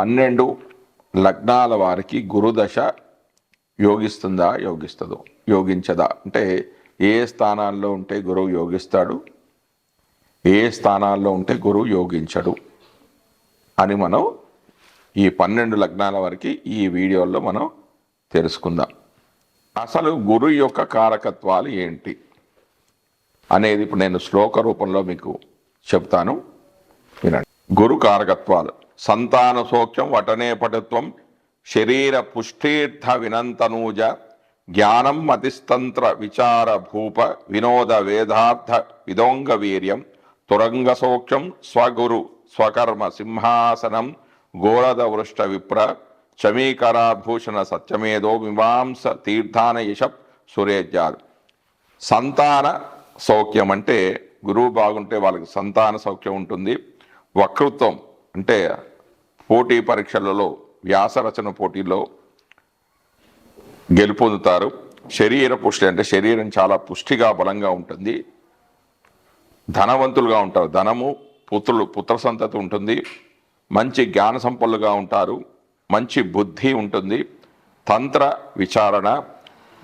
పన్నెండు లగ్నాల వారికి గురుదశ యోగిస్తుందా? యోగిస్తుందో. యోగించదా? అంటే ఏ స్థానాల్లో ఉంటే గురువు యోగిస్తాడు? ఏ స్థానాల్లో ఉంటే గురువు యోగించడు? అని మనం ఈ పన్నెండు లగ్నాల వరకు ఈ వీడియోలో మనం తెలుసుకుందాం. అసలు గురువు యొక్క కారకత్వాలు ఏంటి? అనేది ఇప్పుడు నేను శ్లోక రూపంలో మీకు చెప్తాను. వినండి. గురు కారకత్వాలు. సంతాన సౌఖ్యం వటనే పటుత్వం శరీర పుష్టీర్థ వినంతనూజ జ్ఞానం మతిస్తంత్ర విచార భూప వినోద వేదార్థ విదోంగ వీర్యం తురంగ సౌఖ్యం స్వగురు స్వకర్మ సింహాసనం గోరద వృష్ట విప్ర చమీకరాభూషణ సత్యమేదో మీమాంస తీర్థాన యశ సురేజ్యాలు. సంతాన సౌఖ్యం అంటే గురువు బాగుంటే వాళ్ళకి సంతాన సౌఖ్యం ఉంటుంది. వక్తృత్వం అంటే పోటీ పరీక్షలలో వ్యాసరచన పోటీలో గెలుపొందుతారు. శరీర పుష్టి అంటే శరీరం చాలా పుష్టిగా బలంగా ఉంటుంది. ధనవంతులుగా ఉంటారు. ధనము పుత్రులు పుత్ర సంతతి ఉంటుంది. మంచి జ్ఞాన సంపన్నులుగా ఉంటారు. మంచి బుద్ధి ఉంటుంది. తంత్ర విచారణ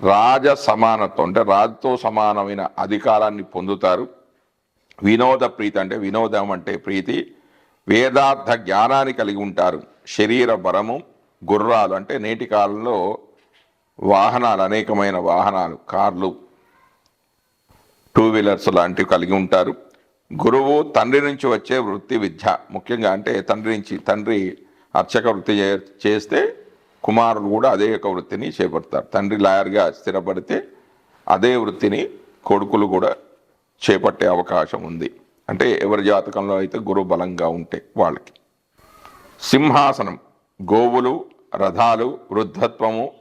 రాజ సమానత్వం అంటే రాజుతో సమానమైన అధికారాన్ని పొందుతారు. వినోద ప్రీతి అంటే వినోదం అంటే ప్రీతి. వేదార్థ జ్ఞానాన్ని కలిగి ఉంటారు. శరీర బలము గుర్రాలు అంటే నేటి కాలంలో వాహనాలు అనేకమైన వాహనాలు కార్లు టూ వీలర్స్ లాంటివి కలిగి ఉంటారు. గురువు తండ్రి నుంచి వచ్చే వృత్తి విద్య ముఖ్యంగా అంటే తండ్రి నుంచి తండ్రి అర్చక వృత్తి చే- చేస్తే కుమారుడు కూడా అదే యొక్క వృత్తిని చేపడతారు. తండ్రి లాయర్గా స్థిరపడితే అదే వృత్తిని కొడుకులు కూడా చేపట్టే అవకాశం ఉంది. అంటే ఎవరి జాతకంలో అయితే గురువు బలంగా ఉంటే వాళ్ళకి. సింహాసనం గోవులు రథాలు వృద్ధత్వము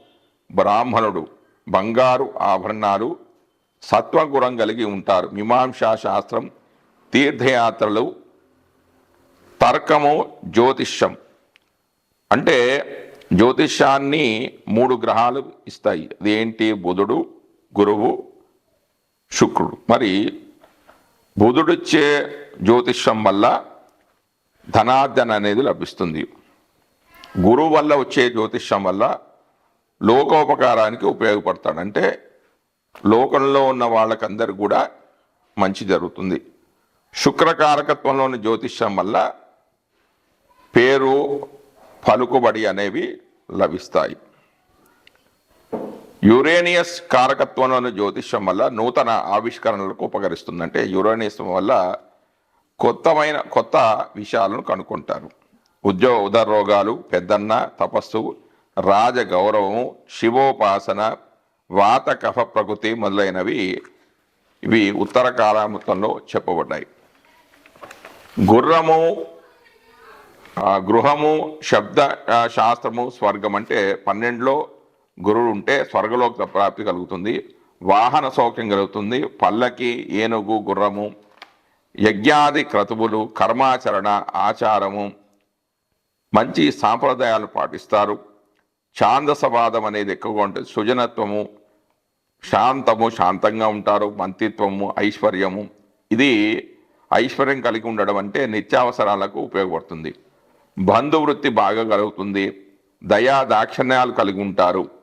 బ్రాహ్మణుడు బంగారు ఆభరణాలు సత్వగుణం కలిగి ఉంటారు. మీమాంసా శాస్త్రం తీర్థయాత్రలు తర్కము జ్యోతిష్యం. అంటే జ్యోతిష్యాన్ని మూడు గ్రహాలు ఇస్తాయి. అదేంటి? బుధుడు గురువు శుక్రుడు. మరి బుధుడిచ్చే జ్యోతిష్యం వల్ల ధనార్జన అనేది లభిస్తుంది. గురువు వల్ల వచ్చే జ్యోతిష్యం వల్ల లోకోపకారానికి ఉపయోగపడతాడంటే లోకంలో ఉన్న వాళ్ళకందరు కూడా మంచి జరుగుతుంది. శుక్రకారకత్వంలోని జ్యోతిష్యం వల్ల పేరు పలుకుబడి అనేవి లభిస్తాయి. యురేనియస్ కారకత్వంలోని జ్యోతిష్యం వల్ల నూతన ఆవిష్కరణలకు ఉపకరిస్తుందంటే యురేనియస్ వల్ల కొత్తమైన కొత్త విషయాలను కనుక్కుంటారు. ఉద్యోగ ఉదర రోగాలు పెద్దన్న తపస్సు రాజ గౌరవము శివోపాసన వాత కఫ ప్రకృతి మొదలైనవి ఇవి ఉత్తర కాలామృతంలో చెప్పబడ్డాయి. గుర్రము గృహము శబ్ద శాస్త్రము స్వర్గం అంటే పన్నెండులో గురువు ఉంటే స్వర్గలోక ప్రాప్తి కలుగుతుంది వాహన సౌఖ్యం కలుగుతుంది పల్లకి ఏనుగు గుర్రము యజ్ఞాది క్రతువులు కర్మాచరణ ఆచారము మంచి సాంప్రదాయాలు పాటిస్తారు. ఛాందసవాదం అనేది ఎక్కువగా ఉంటుంది. సృజనత్వము శాంతము శాంతంగా ఉంటారు. మంత్రిత్వము ఐశ్వర్యము. ఇది ఐశ్వర్యం కలిగి ఉండడం అంటే నిత్యావసరాలకు ఉపయోగపడుతుంది. బంధువృత్తి బాగా కలుగుతుంది. దయా దాక్షిణ్యాలు కలిగి ఉంటారు.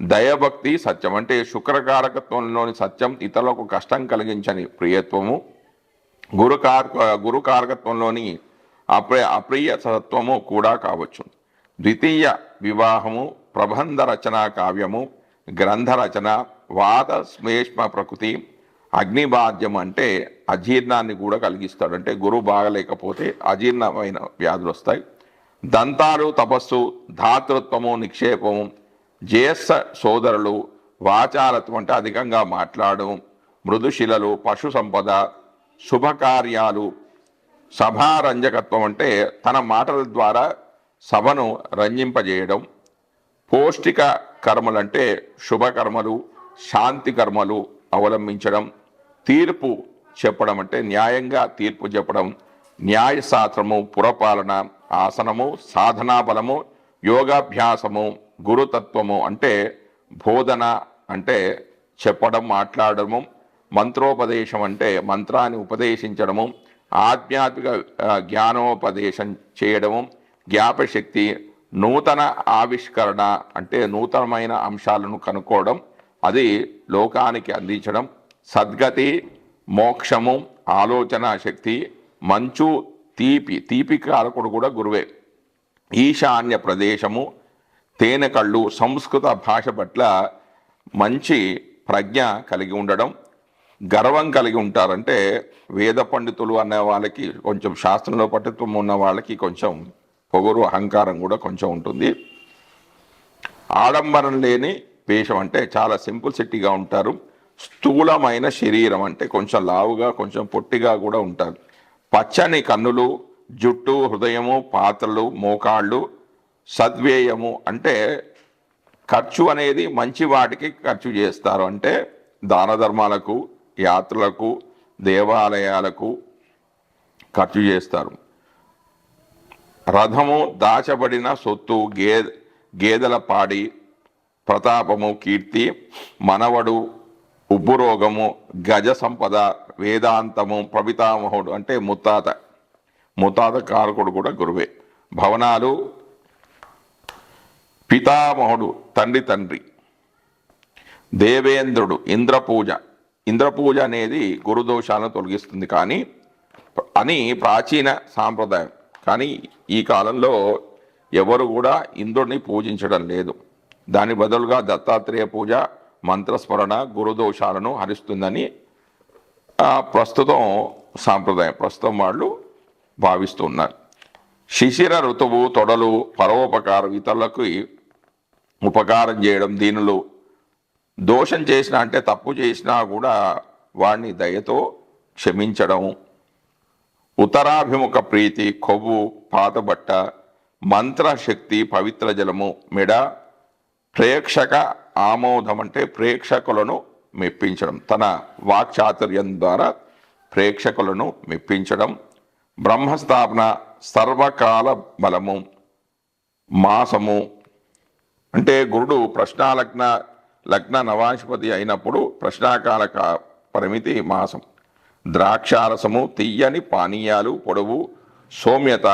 దయభక్తి సత్యం అంటే శుక్రకారకత్వంలోని సత్యం ఇతరులకు కష్టం కలిగించని ప్రియత్వము గురుకార గురుకారకత్వంలోని అప్రియ అప్రియ సత్వము కూడా కావచ్చు. ద్వితీయ వివాహము ప్రబంధ రచన కావ్యము గ్రంథ రచన వాత శ్లేష్మ ప్రకృతి అగ్నిబాధ్యం అంటే అజీర్ణాన్ని కూడా కలిగిస్తాడు. అంటే గురువు బాగలేకపోతే అజీర్ణమైన వ్యాధులు వస్తాయి. దంతాలు తపస్సు ధాతృత్వము నిక్షేపము జ్యేష్ఠ సోదరులు వాచారత్వం అంటే అధికంగా మాట్లాడడం మృదుశిలలు పశు సంపద శుభకార్యాలు సభారంజకత్వం అంటే తన మాటల ద్వారా సభను రంజింపజేయడం పౌష్టిక కర్మలంటే శుభకర్మలు శాంతి కర్మలు అవలంబించడం తీర్పు చెప్పడం అంటే న్యాయంగా తీర్పు చెప్పడం న్యాయశాస్త్రము పురపాలన ఆసనము సాధనా బలము యోగాభ్యాసము గురుతత్వము అంటే బోధన అంటే చెప్పడం మాట్లాడము మంత్రోపదేశం అంటే మంత్రాన్ని ఉపదేశించడము ఆధ్యాత్మిక జ్ఞానోపదేశం చేయడము జ్ఞాపశక్తి నూతన ఆవిష్కరణ అంటే నూతనమైన అంశాలను కనుక్కోవడం అది లోకానికి అందించడం సద్గతి మోక్షము ఆలోచన శక్తి మంచు తీపి తీపి కారకుడు కూడా గురువే. ఈశాన్య ప్రదేశము తేనె కళ్ళు సంస్కృత భాష పట్ల మంచి ప్రజ్ఞ కలిగి ఉండడం గర్వం కలిగి ఉంటారంటే వేద పండితులు అనే వాళ్ళకి కొంచెం శాస్త్రంలో పట్టుత్వం ఉన్న వాళ్ళకి కొంచెం పొగరు అహంకారం కూడా కొంచెం ఉంటుంది. ఆడంబరం లేని వేషం అంటే చాలా సింపుల్ సిటీగా ఉంటారు. స్థూలమైన శరీరం అంటే కొంచెం లావుగా కొంచెం పొట్టిగా కూడా ఉంటారు. పచ్చని కన్నులు జుట్టు హృదయము పాత్రలు మోకాళ్ళు సద్వ్యయము అంటే ఖర్చు అనేది మంచి వాటికి ఖర్చు చేస్తారు. అంటే దాన ధర్మాలకు యాత్రలకు దేవాలయాలకు ఖర్చు చేస్తారు. రథము దాచబడిన సొత్తు గే గేదెల పాడి ప్రతాపము కీర్తి మనవడు ఉబ్బురోగము గజ సంపద వేదాంతము ప్రవితామహుడు అంటే ముత్తాత. ముత్తాత కారకుడు కూడా గురువే. భవనాలు పితామహుడు తండ్రి తండ్రి. దేవేంద్రుడు ఇంద్రపూజ ఇంద్రపూజ అనేది గురుదోషాలను తొలగిస్తుంది కానీ అని ప్రాచీన సాంప్రదాయం. కానీ ఈ కాలంలో ఎవరు కూడా ఇంద్రుడిని పూజించడం లేదు. దాని బదులుగా దత్తాత్రేయ పూజ మంత్రస్మరణ గురుదోషాలను హరిస్తుందని ప్రస్తుతం సాంప్రదాయం. ప్రస్తుతం వాళ్ళు భావిస్తున్నారు. శిశిర ఋతువు తొడలు పరోపకారం ఇతరులకు ఉపకారం చేయడం దీనిలో దోషం చేసిన అంటే తప్పు చేసినా కూడా వాడిని దయతో క్షమించడం. ఉత్తరాభిముఖ ప్రీతి కొవ్వు పాతబట్ట మంత్రశక్తి పవిత్ర జలము మెడ ప్రేక్షక ఆమోదం అంటే ప్రేక్షకులను మెప్పించడం. తన వాక్చాతుర్యం ద్వారా ప్రేక్షకులను మెప్పించడం. బ్రహ్మస్థాపన సర్వకాల బలము మాసము అంటే గురుడు ప్రశ్నాలగ్న లగ్న నవాధిపతి అయినప్పుడు ప్రశ్నాకాల పరిమితి మాసం. ద్రాక్షారసము తీయని పానీయాలు పొడవు సౌమ్యత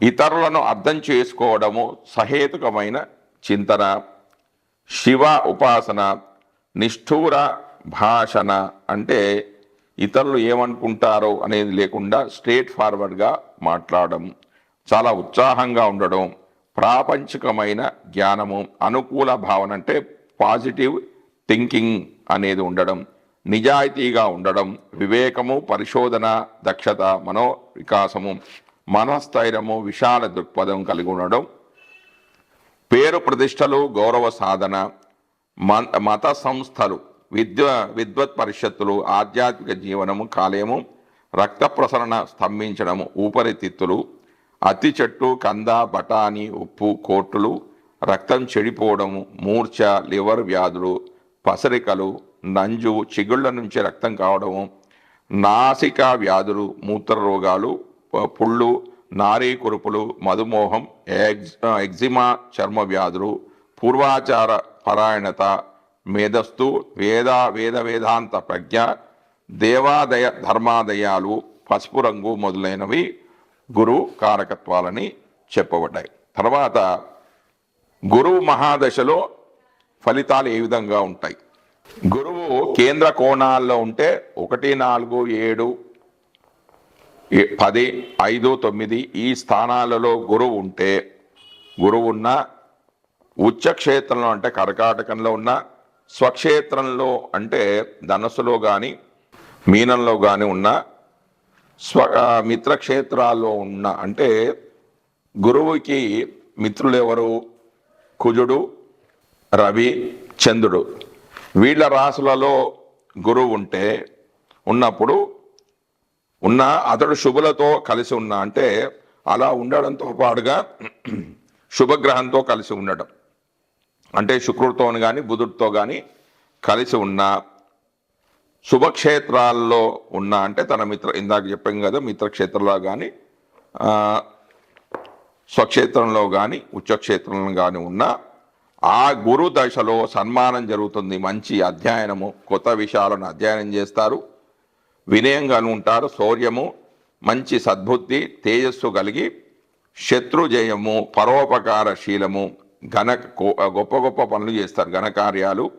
ఇతరులను అర్థం చేసుకోవడము సహేతుకమైన చింతన శివ ఉపాసన నిష్ఠూర భాషణ అంటే ఇతరులు ఏమనుకుంటారో అనేది లేకుండా స్ట్రేట్ ఫార్వర్డ్గా మాట్లాడడం చాలా ఉత్సాహంగా ఉండడం ప్రాపంచికమైన జ్ఞానము అనుకూల భావన అంటే పాజిటివ్ థింకింగ్ అనేది ఉండడం నిజాయితీగా ఉండడం వివేకము పరిశోధన దక్షత మనో వికాసము మనస్థైర్యము విశాల దృక్పథం కలిగి ఉండడం పేరు ప్రతిష్టలు గౌరవ సాధన మత సంస్థలు విద్వ విద్వత్ పరిషత్తులు ఆధ్యాత్మిక జీవనము కాలేయము రక్త ప్రసరణ స్తంభించడము ఊపరితిత్తులు అతి చెట్టు కంద బఠానీ ఉప్పు కోట్లు రక్తం చెడిపోవడము మూర్ఛ లివర్ వ్యాధులు పసరికలు నంజు చిగుళ్ళ నుంచి రక్తం కావడము నాసిక వ్యాధులు మూత్ర రోగాలు పుళ్ళు నారీ కురుపులు మధుమోహం ఎగ్జ్ ఎగ్జిమా చర్మ వ్యాధులు పూర్వాచార పరాయణత మేధస్సు వేద వేద వేదాంత ప్రజ్ఞ దేవాదయ ధర్మాదయాలు పసుపు రంగు మొదలైనవి గురువు కారకత్వాలని చెప్పబడ్డాయి. తర్వాత గురువు మహాదశలో ఫలితాలు ఏ విధంగా ఉంటాయి? గురువు కేంద్ర కోణాల్లో ఉంటే ఒకటి నాలుగు ఏడు పది ఐదు తొమ్మిది ఈ స్థానాలలో గురువు ఉంటే గురువు ఉన్న ఉచ్చక్షేత్రంలో అంటే కర్కాటకంలో ఉన్న స్వక్షేత్రంలో అంటే ధనస్సులో కానీ మీనంలో కానీ ఉన్న స్వ మిత్రక్షేత్రాల్లో ఉన్న అంటే గురువుకి మిత్రులు ఎవరు కుజుడు రవి చంద్రుడు. వీళ్ళ రాసులలో గురువు ఉంటే ఉన్నప్పుడు ఉన్న అతడు శుభులతో కలిసి ఉన్న అంటే అలా ఉండడంతో పాటుగా శుభగ్రహంతో కలిసి ఉండడం. అంటే శుక్రుడితో కానీ బుధుడితో కానీ కలిసి ఉన్న శుభక్షేత్రాల్లో ఉన్న అంటే తన మిత్ర ఇందాక చెప్పాం కదా మిత్రక్షేత్రంలో కానీ స్వక్షేత్రంలో కానీ ఉచ్చక్షేత్రంలో కానీ ఉన్న ఆ గురు దశలో సన్మానం జరుగుతుంది. మంచి అధ్యయనము కొత్త విషయాలను అధ్యయనం చేస్తారు. వినయంగా ఉంటారు శౌర్యము మంచి సద్బుద్ధి తేజస్సు కలిగి శత్రు జయము పరోపకార ఘన గొప్ప గొప్ప పనులు చేస్తారు. ఘనకార్యాలు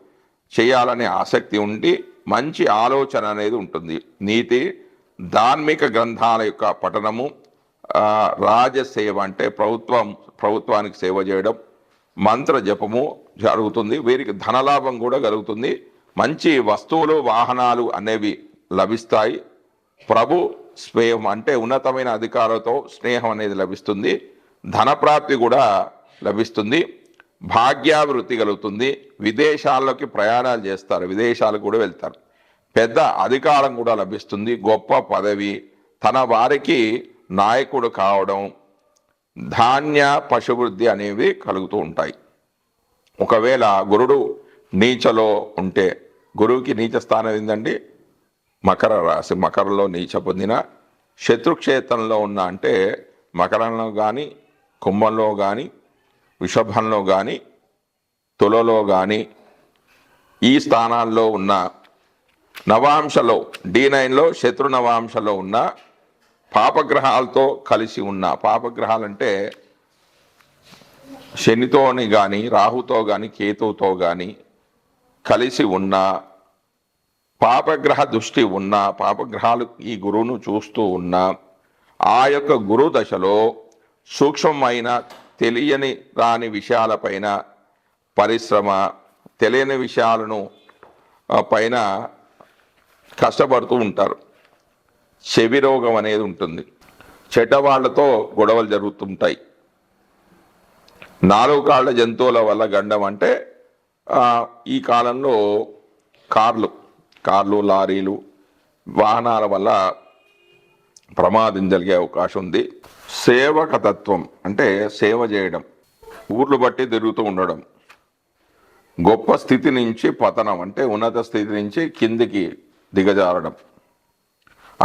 చేయాలనే ఆసక్తి ఉండి మంచి ఆలోచన అనేది ఉంటుంది. నీతి ధార్మిక గ్రంథాల యొక్క పఠనము రాజసేవ అంటే ప్రభుత్వం ప్రభుత్వానికి సేవ చేయడం మంత్ర జపము జరుగుతుంది. వీరికి ధనలాభం కూడా కలుగుతుంది. మంచి వస్తువులు వాహనాలు అనేవి లభిస్తాయి. ప్రభు స్నేహం అంటే ఉన్నతమైన అధికారులతో స్నేహం అనేది లభిస్తుంది. ధనప్రాప్తి కూడా లభిస్తుంది. భాగ్యాభివృద్ధి కలుగుతుంది. విదేశాల్లోకి ప్రయాణాలు చేస్తారు. విదేశాలకు కూడా వెళ్తారు. పెద్ద అధికారం కూడా లభిస్తుంది. గొప్ప పదవి. తన వారికి నాయకుడు కావడం ధాన్య పశువృద్ధి అనేవి కలుగుతూ ఉంటాయి. ఒకవేళ గురుడు నీచలో ఉంటే గురువుకి నీచ స్థానం ఏంటండి మకర రాశి. మకరంలో నీచ పొందిన శత్రుక్షేత్రంలో ఉన్న అంటే మకరంలో కానీ కుంభంలో కానీ వృషభంలో కానీ తులలో కానీ ఈ స్థానాల్లో ఉన్న నవాంశలో డి నైన్లో శత్రు నవాంశలో ఉన్న పాపగ్రహాలతో కలిసి ఉన్న పాపగ్రహాలంటే శనితోని కానీ రాహుతో కానీ కేతువుతో కానీ కలిసి ఉన్న పాపగ్రహ దృష్టి ఉన్న పాపగ్రహాలు ఈ గురువును చూస్తూ ఉన్న ఆ యొక్క గురు దశలో సూక్ష్మమైన తెలియని రాని విషయాలపైన పరిశ్రమ తెలియని విషయాలను పైన కష్టపడుతూ ఉంటారు. చెవి రోగం అనేది ఉంటుంది. చెడ్డవాళ్ళతో గొడవలు జరుగుతుంటాయి నాలుగు కాళ్ళ జంతువుల వల్ల గండం అంటే ఈ కాలంలో కార్లు కార్లు లారీలు వాహనాల వల్ల ప్రమాదం జరిగే అవకాశం ఉంది. సేవకతత్వం అంటే సేవ చేయడం ఊర్లు బట్టి తిరుగుతూ ఉండడం గొప్ప స్థితి నుంచి పతనం అంటే ఉన్నత స్థితి నుంచి కిందికి దిగజారడం.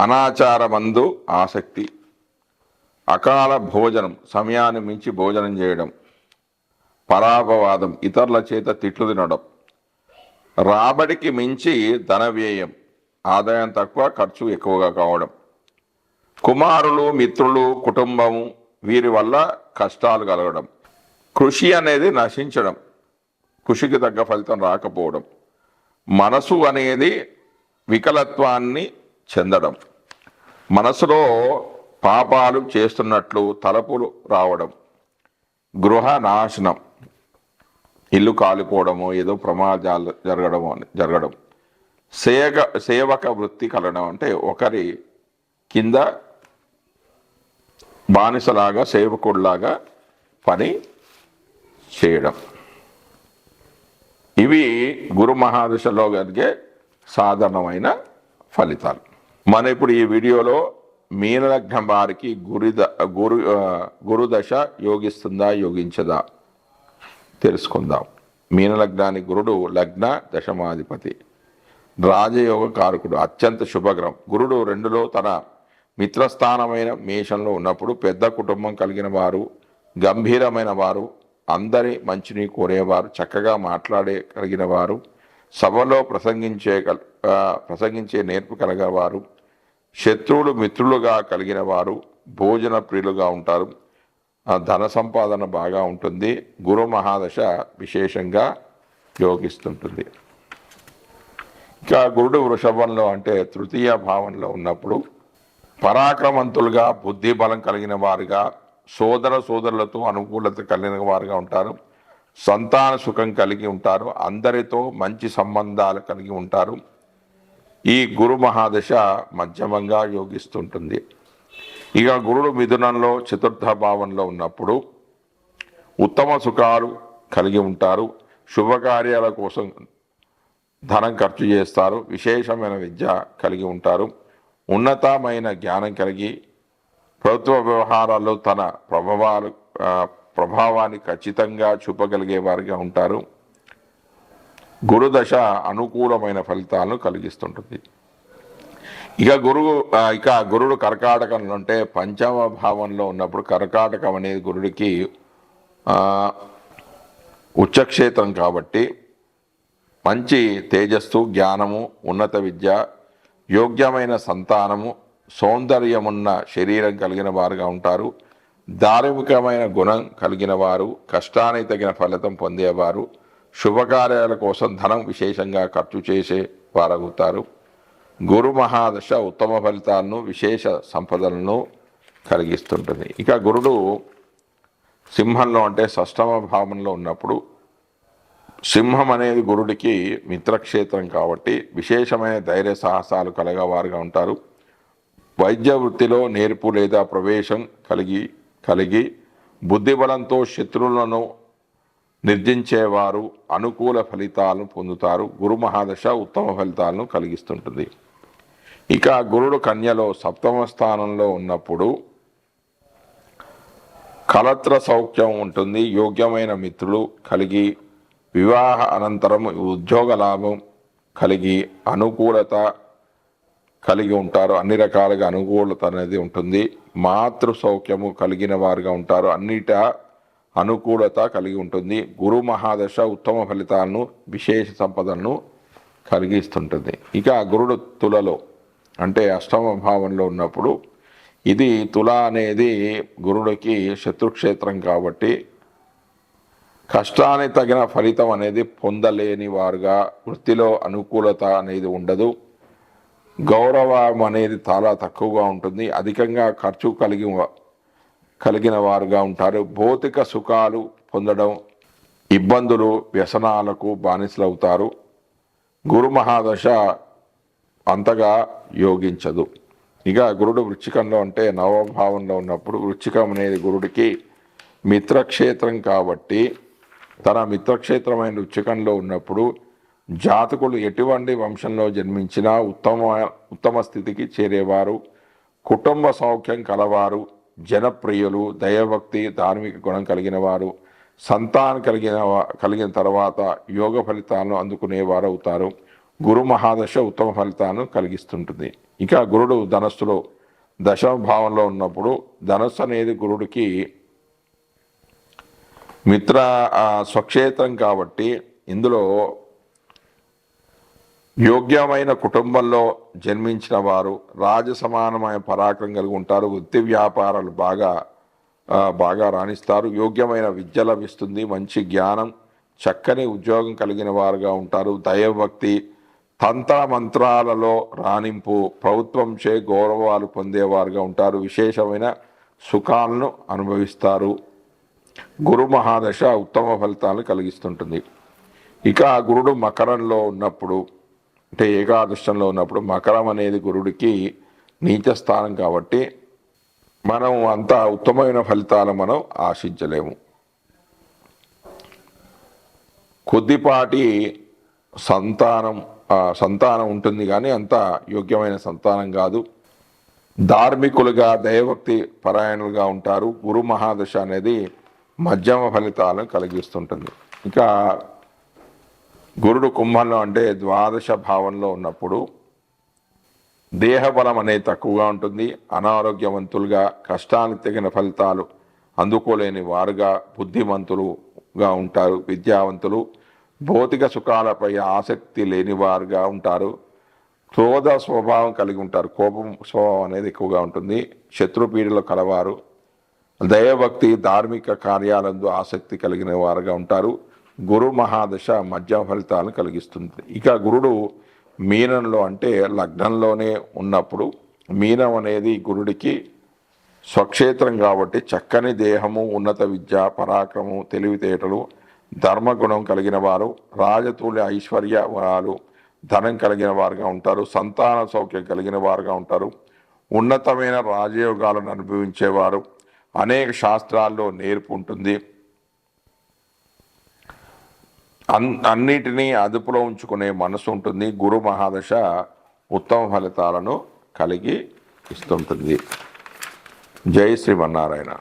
అనాచారమందు ఆసక్తి అకాల భోజనం సమయాన్ని మించి భోజనం చేయడం పరాపవాదం ఇతరుల చేత తిట్లు తినడం రాబడికి మించి ధన వ్యయం ఆదాయం తక్కువ ఖర్చు ఎక్కువగా కావడం. కుమారులు మిత్రులు కుటుంబము వీరి వల్ల కష్టాలు కలగడం. కృషి అనేది నశించడం. కృషికి తగ్గ ఫలితం రాకపోవడం. మనసు అనేది వికలత్వాన్ని చెందడం. మనసులో పాపాలు చేస్తున్నట్లు తలపులు రావడం. గృహ నాశనం. ఇల్లు కాలిపోవడము ఏదో ప్రమాదాలు జరగడము అని జరగడం. సేవ సేవక వృత్తి కలగడం అంటే ఒకరి కింద బానిసలాగా సేవకుడిలాగా పని చేయడం. ఇవి గురు మహాదశలో కలిగే సాధారణమైన ఫలితాలు. మన ఇప్పుడు ఈ వీడియోలో మీనలగ్నం వారికి గురిద గురు గురుదశ యోగిస్తుందా యోగించదా తెలుసుకుందాం. మీనలగ్నానికి గురుడు లగ్న దశమాధిపతి. రాజయోగ కారకుడు అత్యంత శుభగ్రహం. గురుడు రెండులో తన మిత్రస్థానమైన మేషంలో ఉన్నప్పుడు పెద్ద కుటుంబం కలిగిన వారు గంభీరమైన వారు అందరి మంచిని కోరేవారు చక్కగా మాట్లాడే కలిగిన వారు సభలో ప్రసంగించే ప్రసంగించే నేర్పు కలగవారు శత్రువులు మిత్రులుగా కలిగిన వారు భోజన ప్రియులుగా ఉంటారు. ఆ, ధన సంపాదన బాగా ఉంటుంది. గురు మహాదశ విశేషంగా యోగిస్తుంటుంది. ఇంకా గురుడు వృషభంలో అంటే తృతీయ భావంలో ఉన్నప్పుడు పరాక్రమంతులుగా బుద్ధి బలం కలిగిన వారుగా సోదర సోదరులతో అనుకూలత కలిగిన వారుగా ఉంటారు. సంతాన సుఖం కలిగి ఉంటారు. అందరితో మంచి సంబంధాలు కలిగి ఉంటారు. ఈ గురు మహాదశ మధ్యమంగా యోగిస్తుంటుంది. ఇక గురుడు మిథునంలో చతుర్థ భావంలో ఉన్నప్పుడు ఉత్తమ సుఖాలు కలిగి ఉంటారు. శుభకార్యాల కోసం ధనం ఖర్చు చేస్తారు. విశేషమైన విద్య కలిగి ఉంటారు. ఉన్నతమైన జ్ఞానం కలిగి ప్రభుత్వ వ్యవహారాల్లో తన ప్రభావాలు ప్రభావాన్ని ఖచ్చితంగా చూపగలిగే వారిగా ఉంటారు. గురుదశ అనుకూలమైన ఫలితాలను కలిగిస్తుంటుంది. ఇక గురువు ఇక గురుడు కర్కాటకంలో ఉంటే పంచమ భావంలో ఉన్నప్పుడు కర్కాటకం అనేది గురుడికి ఉచ్చక్షేత్రం కాబట్టి మంచి తేజస్సు జ్ఞానము ఉన్నత విద్య యోగ్యమైన సంతానము సౌందర్యమున్న శరీరం కలిగిన వారుగా ఉంటారు. ధార్మికమైన గుణం కలిగిన వారు కష్టానికి తగిన ఫలితం పొందేవారు. శుభకార్యాల కోసం ధనం విశేషంగా ఖర్చు చేసే వారవుతారు గురు మహాదశ ఉత్తమ ఫలితాలను విశేష సంపదలను కలిగిస్తుంటుంది. ఇక గురుడు సింహంలో అంటే షష్టమ భావంలో ఉన్నప్పుడు సింహం అనేది గురుడికి మిత్రక్షేత్రం కాబట్టి విశేషమైన ధైర్య సాహసాలు కలగవారుగా ఉంటారు. వైద్య వృత్తిలో నేర్పు లేదా ప్రవేశం కలిగి కలిగి బుద్ధిబలంతో శత్రువులను నిర్జించేవారు అనుకూల ఫలితాలను పొందుతారు. గురు మహాదశ ఉత్తమ ఫలితాలను కలిగిస్తుంటుంది. ఇక గురుడు కన్యలో సప్తమ స్థానంలో ఉన్నప్పుడు కలత్ర సౌఖ్యం ఉంటుంది. యోగ్యమైన మిత్రులు కలిగి వివాహ అనంతరం ఉద్యోగ లాభం కలిగి అనుకూలత కలిగి ఉంటారు. అన్ని రకాలుగా అనుకూలత అనేది ఉంటుంది. మాతృ సౌఖ్యము కలిగిన వారుగా ఉంటారు. అన్నిట అనుకూలత కలిగి ఉంటుంది. గురు మహాదశ ఉత్తమ ఫలితాలను విశేష సంపదలను కలిగిస్తుంటుంది. ఇక గురుడు తులలో అంటే అష్టమ భావంలో ఉన్నప్పుడు ఇది తుల అనేది గురుడికి శత్రుక్షేత్రం కాబట్టి కష్టానికి తగిన ఫలితం అనేది పొందలేని వారుగా వృత్తిలో అనుకూలత అనేది ఉండదు. గౌరవం అనేది చాలా తక్కువగా ఉంటుంది. అధికంగా ఖర్చు కలిగి కలిగిన వారుగా ఉంటారు. భౌతిక సుఖాలు పొందడం ఇబ్బందులు వ్యసనాలకు బానిసలవుతారు. గురు మహాదశ అంతగా యోగించదు. ఇక గురుడు వృచ్చికంలో అంటే నవభావంలో ఉన్నప్పుడు వృచ్చికం అనేది గురుడికి మిత్రక్షేత్రం కాబట్టి తన మిత్రక్షేత్రమైన ఉచ్చకంలో ఉన్నప్పుడు జాతకులు ఎటువంటి వంశంలో జన్మించినా ఉత్తమ ఉత్తమ స్థితికి చేరేవారు. కుటుంబ సౌఖ్యం కలవారు. జనప్రియులు దైవభక్తి ధార్మిక గుణం కలిగిన వారు సంతానం కలిగిన కలిగిన తర్వాత యోగ ఫలితాలను అందుకునేవారు అవుతారు గురు మహాదశ ఉత్తమ ఫలితాలను కలిగిస్తుంటుంది. ఇక గురుడు ధనస్సులో దశమ భావంలో ఉన్నప్పుడు ధనస్సు అనేది గురుడికి మిత్ర స్వక్షేత్రం కాబట్టి ఇందులో యోగ్యమైన కుటుంబంలో జన్మించిన వారు రాజ సమానమైన పరాక్రమం కలిగి ఉంటారు వృత్తి వ్యాపారాలు బాగా బాగా రాణిస్తారు యోగ్యమైన విద్య లభిస్తుంది మంచి జ్ఞానం చక్కని ఉద్యోగం కలిగిన వారుగా ఉంటారు దైవభక్తి తంత్ర మంత్రాలలో రాణింపు ప్రభుత్వం చే గౌరవాలు పొందేవారుగా ఉంటారు విశేషమైన సుఖాలను అనుభవిస్తారు. గురు మహాదశ ఉత్తమ ఫలితాలను కలిగిస్తుంటుంది. ఇక ఆ గురుడు మకరంలో ఉన్నప్పుడు అంటే ఏకాదశంలో ఉన్నప్పుడు మకరం అనేది గురుడికి నీచ స్థానం కాబట్టి మనం అంత ఉత్తమమైన ఫలితాలు మనం ఆశించలేము. కొద్దిపాటి సంతానం సంతానం ఉంటుంది కానీ అంత యోగ్యమైన సంతానం కాదు. ధార్మికులుగా దైవభక్తి పరాయణులుగా ఉంటారు. గురు మహాదశ అనేది మధ్యమ ఫలితాలను కలిగిస్తుంటుంది. ఇంకా గురుడు కుంభంలో అంటే ద్వాదశ భావంలో ఉన్నప్పుడు దేహబలం అనేది తక్కువగా ఉంటుంది. అనారోగ్యవంతులుగా కష్టానికి తగిన ఫలితాలు అందుకోలేని వారుగా బుద్ధిమంతులుగా ఉంటారు విద్యావంతులు. భౌతిక సుఖాలపై ఆసక్తి లేని వారుగా ఉంటారు. క్రోధ స్వభావం కలిగి ఉంటారు. కోపం స్వభావం అనేది ఎక్కువగా ఉంటుంది. శత్రుపీడలు కలవారు. దైవభక్తి ధార్మిక కార్యాలందు ఆసక్తి కలిగిన వారుగా ఉంటారు. గురు మహాదశ మధ్య ఫలితాలను కలిగిస్తుంది. ఇక గురుడు మీనంలో అంటే లగ్నంలోనే ఉన్నప్పుడు మీనం అనేది గురుడికి స్వక్షేత్రం కాబట్టి చక్కని దేహము ఉన్నత విద్య పరాక్రమం తెలివితేటలు ధర్మగుణం కలిగిన వారు ఐశ్వర్య ఐశ్వర్యాలు ధనం కలిగిన వారుగా ఉంటారు సంతాన సౌఖ్యం కలిగిన వారుగా ఉంటారు ఉన్నతమైన రాజయోగాలను అనుభవించేవారు అనేక శాస్త్రాల్లో నేర్పు ఉంటుంది. అన్ అన్నిటినీ అదుపులో ఉంచుకునే మనసు ఉంటుంది. గురు మహాదశ ఉత్తమ ఫలితాలను కలిగి ఇస్తుంటుంది. జై శ్రీమన్నారాయణ.